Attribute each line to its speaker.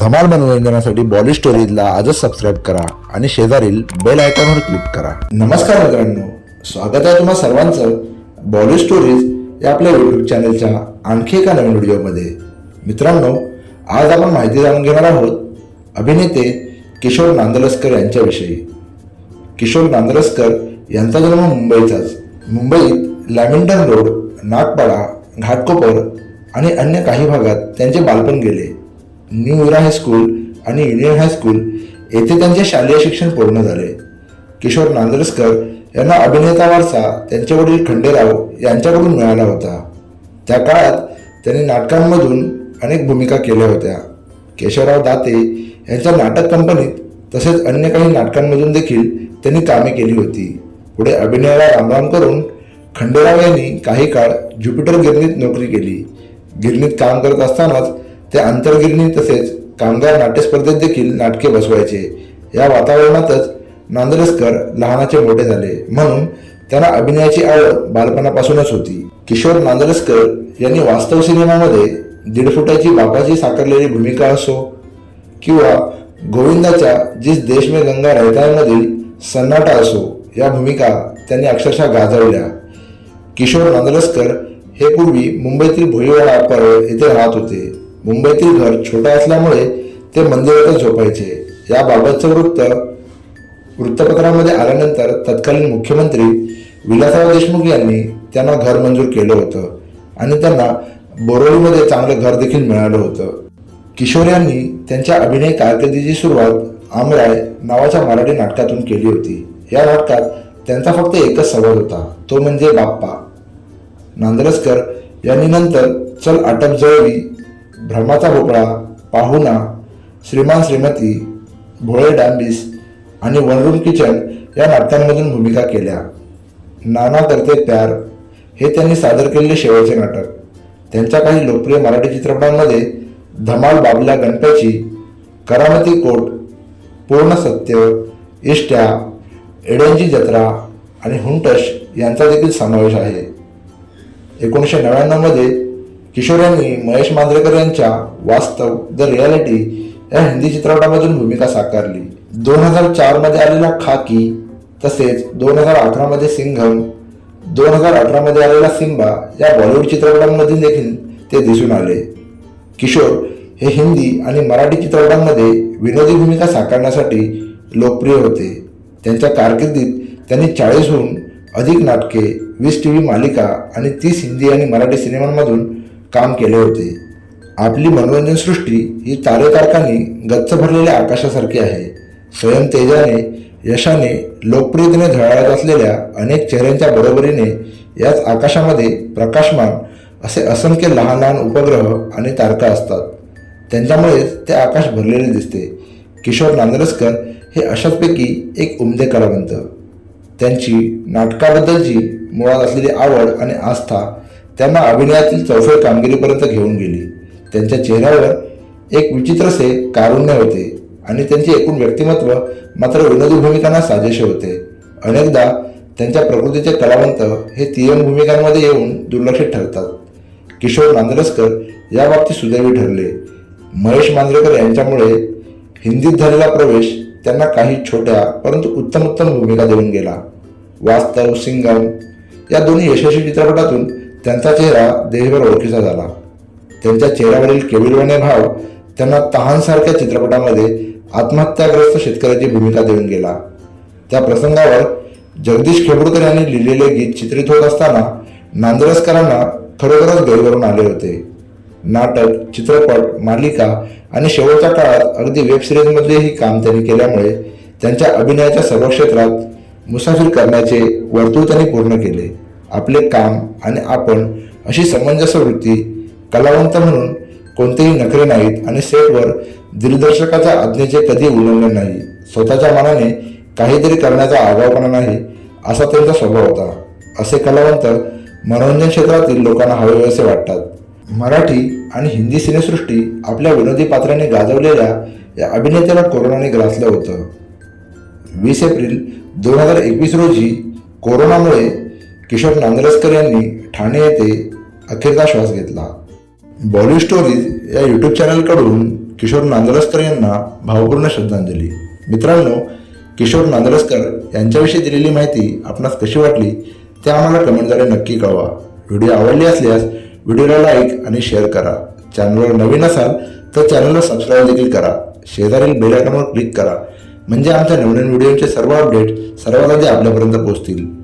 Speaker 1: धमाल मनोरंजनासाठी बॉली स्टोरीजला आजच सबस्क्राईब करा आणि शेजारील बेल आयकॉनवर क्लिक करा. नमस्कार मित्रांनो. स्वागत आहे तुम्हा सर्वांचं बॉली स्टोरीज या आपल्या यूट्यूब चॅनलच्या आणखी एका नवीन व्हिडिओमध्ये मित्रांनो आज आपण माहिती जाणून घेणार आहोत अभिनेते किशोर नांदलस्कर यांच्याविषयी. किशोर नांदलस्कर यांचा जन्म मुंबईचाच. मुंबईत लॅमिंटन रोड नागपाडा घाटकोपर आणि अन्य काही भागात त्यांचे बालपण गेले. न्यू इरा हायस्कूल आणि युनियन हायस्कूल येथे त्यांचे शालेय शिक्षण पूर्ण झाले. किशोर नांदरसकर यांना अभिनेता वारसा त्यांचे वडील खंडेराव यांच्याकडून मिळाला होता. त्या काळात त्यांनी नाटकांमधून अनेक भूमिका केल्या होत्या. केशवराव दाते यांच्या नाटक कंपनीत तसेच अन्य काही नाटकांमधून देखील त्यांनी कामे केली होती. पुढे अभिनयाला रामराम करून खंडेराव यांनी काही काळ ज्युपिटर गिरणीत नोकरी केली. गिरणीत काम करत असतानाच ते आंतरगिरणी तसेच कामगार नाट्यस्पर्धेत देखील नाटके बसवायचे. या वातावरणातच नांदरसकर लहानाचे मोठे झाले. म्हणून त्यांना अभिनयाची आवड बालपणापासूनच होती. किशोर नांदरसकर यांनी वास्तव सिनेमामध्ये दीड फुटाची बापाची साकारलेली भूमिका असो किंवा गोविंदाच्या जिस देश में गंगा रहतायमधील सन्नाटा असो या भूमिका त्यांनी अक्षरशः गाजवल्या. किशोर नांदलस्कर हे पूर्वी मुंबईतील भुईवाडा परळ येथे राहत होते. मुंबईतील घर छोटा असल्यामुळे ते मंदिरातच झोपायचे. याबाबतचं वृत्त वृत्तपत्रामध्ये आल्यानंतर तत्कालीन मुख्यमंत्री विलासराव देशमुख यांनी त्यांना घर मंजूर केलं होतं आणि त्यांना बोरोलीमध्ये चांगलं घर देखील मिळालं होतं. किशोर यांनी त्यांच्या अभिनय कारकिर्दीची सुरुवात आमराय नावाच्या मराठी नाटकातून केली होती. या नाटकात त्यांचा फक्त एकच संवाद होता तो म्हणजे बाप्पा. नांदरसकर यांनी नंतर चल आटप जळवी भ्रमाचा भोपळा पाहुणा श्रीमान श्रीमती भोळे डांबीस आणि वन रूम किचन या नाटकांमधून भूमिका केल्या. नाना करते प्यार हे त्यांनी सादर केलेले शेवटचे नाटक. त्यांच्या काही लोकप्रिय मराठी चित्रपटांमध्ये धमाल बाबल्या गणपची करामती कोट पूर्ण सत्य इष्ट्या एडेंजी जत्रा आणि हुंटश यांचा देखील समावेश आहे. एकोणीसशे नव्याण्णवमध्ये किशोर यांनी महेश मांजरेकर यांच्या वास्तव द रियालिटी या हिंदी चित्रपटामधून भूमिका साकारली. दोन हजार चारमध्ये आलेला खाकी तसेच दोन हजार अठरामध्ये सिंघम दोन हजार अठरामध्ये आलेला सिम्बा या बॉलिवूड चित्रपटांमध्ये देखील ते दिसून आले. किशोर हे हिंदी आणि मराठी चित्रपटांमध्ये विनोदी भूमिका साकारण्यासाठी लोकप्रिय होते. त्यांच्या कारकिर्दीत त्यांनी चाळीसहून अधिक नाटके वीस टी व्ही मालिका आणि तीस हिंदी आणि मराठी सिनेमांमधून काम केले होते. आपली मनोरंजन सृष्टी ही तारेतारकांनी गच्च भरलेल्या आकाशासारखी आहे. स्वयं तेजाने यशाने लोकप्रियतेने झळाळत असलेल्या अनेक चेहऱ्यांच्या बरोबरीने याच आकाशामध्ये प्रकाशमान असे असंख्य लहान लहान उपग्रह आणि तारका असतात. त्यांच्यामुळेच ते आकाश भरलेले दिसते. किशोर नांदरसकर हे अशाचपैकी एक उमदे कलावंत. त्यांची नाटकाबद्दलची मुळात असलेली आवड आणि आस्था त्यांना अभिनयातील चौफेर कामगिरीपर्यंत घेऊन गेली. त्यांच्या चेहऱ्यावर एक विचित्रसे कारुण्य होते आणि त्यांचे एकूण व्यक्तिमत्व मात्र विनोदी भूमिकांना साजेसे होते. अनेकदा त्यांच्या प्रकृतीचे कलावंत हे तियन भूमिकांमध्ये येऊन दुर्लक्षित ठरतात. किशोर नांदरसकर याबाबतीत सुदैवी ठरले. महेश मांजरेकर यांच्यामुळे हिंदीत झालेला प्रवेश त्यांना काही छोट्या परंतु उत्तम उत्तम भूमिका देऊन गेला. वास्तव सिंगम या दोन्ही यशस्वी चित्रपटातून त्यांचा चेहरा देशभर ओळखीचा झाला. त्यांच्या चेहऱ्यावरील केविलवाने भाव त्यांना तहानसारख्या चित्रपटामध्ये आत्महत्याग्रस्त शेतकऱ्याची भूमिका देऊन गेला. त्या प्रसंगावर जगदीश खेबुडकर यांनी लिहिलेले गीत चित्रित होत असताना नांदरसकरांना खरोखरच गैरवरून आले होते. नाटक चित्रपट मालिका आणि शेवटच्या काळात अगदी वेब सिरीजमध्येही काम त्यांनी केल्यामुळे त्यांच्या अभिनयाच्या सर्व क्षेत्रात मुसाफिर करण्याचे वर्तुळ त्यांनी पूर्ण केले. आपले काम आणि आपण अशी समंजस वृत्ती कलावंत म्हणून कोणतेही नखरे नाहीत आणि सेटवर दिग्दर्शकाच्या आज्ञेचे कधी उल्लंघन नाही. स्वतःच्या मनाने काहीतरी करण्याचा आगावपणा नाही असा त्यांचा स्वभाव होता. असे कलावंत मनोरंजन क्षेत्रातील लोकांना हवे असे वाटतात. मराठी आणि हिंदी सिनेसृष्टी आपल्या विनोदी पात्राने गाजवलेल्या या अभिनेत्याला कोरोनाने ग्रासलं होतं. वीस एप्रिल दोन हजार एकवीस रोजी कोरोनामुळे किशोर नांदरसकर यांनी ठाणे येथे अखेरचा श्वास घेतला. बॉलिवूड स्टोरीज या यूट्यूब चॅनलकडून किशोर नांदरसकर यांना भावपूर्ण श्रद्धांजली. मित्रांनो किशोर नांदरसकर यांच्याविषयी दिलेली माहिती आपणास कशी वाटली ते आम्हाला कमेंटद्वारे नक्की कळवा. व्हिडिओ आवडली असल्यास व्हिडिओला लाईक आणि शेअर करा. चॅनलवर नवीन असाल तर चॅनलला सबस्क्राईब देखील करा. शेजारील बेल आयकॉनवर क्लिक करा. म्हणजे आमच्या नवीन व्हिडिओचे सर्व अपडेट सर्वात आधी आपल्यापर्यंत पोहोचतील.